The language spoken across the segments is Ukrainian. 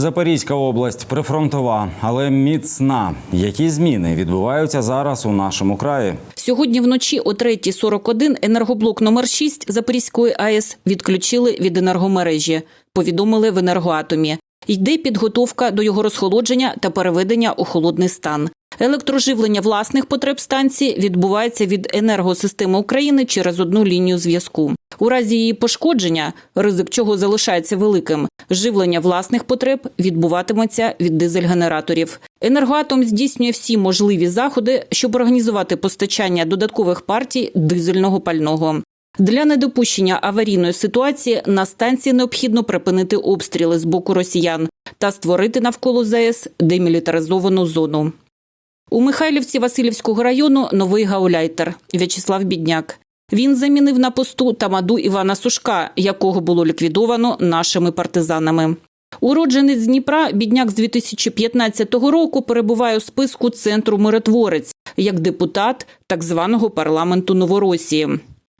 Запорізька область прифронтова, але міцна. Які зміни відбуваються зараз у нашому краї? Сьогодні вночі о 3.41 енергоблок номер 6 Запорізької АЕС відключили від енергомережі, повідомили в енергоатомі. Йде підготовка до його розхолодження та переведення у холодний стан. Електроживлення власних потреб станції відбувається від енергосистеми України через одну лінію зв'язку. У разі її пошкодження, ризик чого залишається великим, живлення власних потреб відбуватиметься від дизель-генераторів. Енергоатом здійснює всі можливі заходи, щоб організувати постачання додаткових партій дизельного пального. Для недопущення аварійної ситуації на станції необхідно припинити обстріли з боку росіян та створити навколо ЗАЕС демілітаризовану зону. У Михайлівці Васильівського району новий гауляйтер В'ячеслав Бідняк. Він замінив на посту тамаду Івана Сушка, якого було ліквідовано нашими партизанами. Уродженець Дніпра бідняк з 2015 року перебуває у списку центру миротворець як депутат так званого парламенту Новоросії.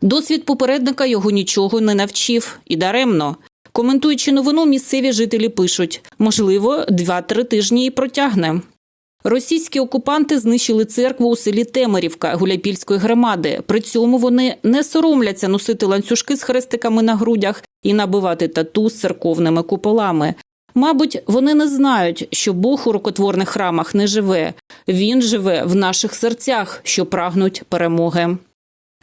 Досвід попередника його нічого не навчив і даремно. Коментуючи новину, місцеві жителі пишуть: можливо, 2-3 тижні і протягне. Російські окупанти знищили церкву у селі Темерівка Гуляйпільської громади. При цьому вони не соромляться носити ланцюжки з хрестиками на грудях і набивати тату з церковними куполами. Мабуть, вони не знають, що Бог у рукотворних храмах не живе. Він живе в наших серцях, що прагнуть перемоги.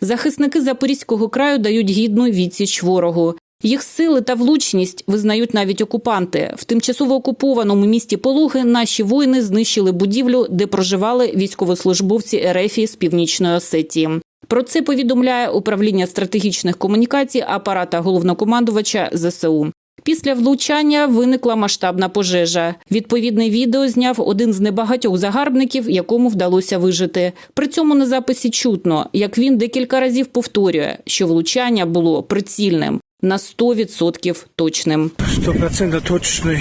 Захисники Запорізького краю дають гідну відсіч ворогу. Їх сили та влучність визнають навіть окупанти. В тимчасово окупованому місті Полуги наші воїни знищили будівлю, де проживали військовослужбовці РФ з Північної Осетії. Про це повідомляє управління стратегічних комунікацій апарата головнокомандувача ЗСУ. Після влучання виникла масштабна пожежа. Відповідне відео зняв один з небагатьох загарбників, якому вдалося вижити. При цьому на записі чутно, як він декілька разів повторює, що влучання було прицільним на 100% точним. Сто процентов точный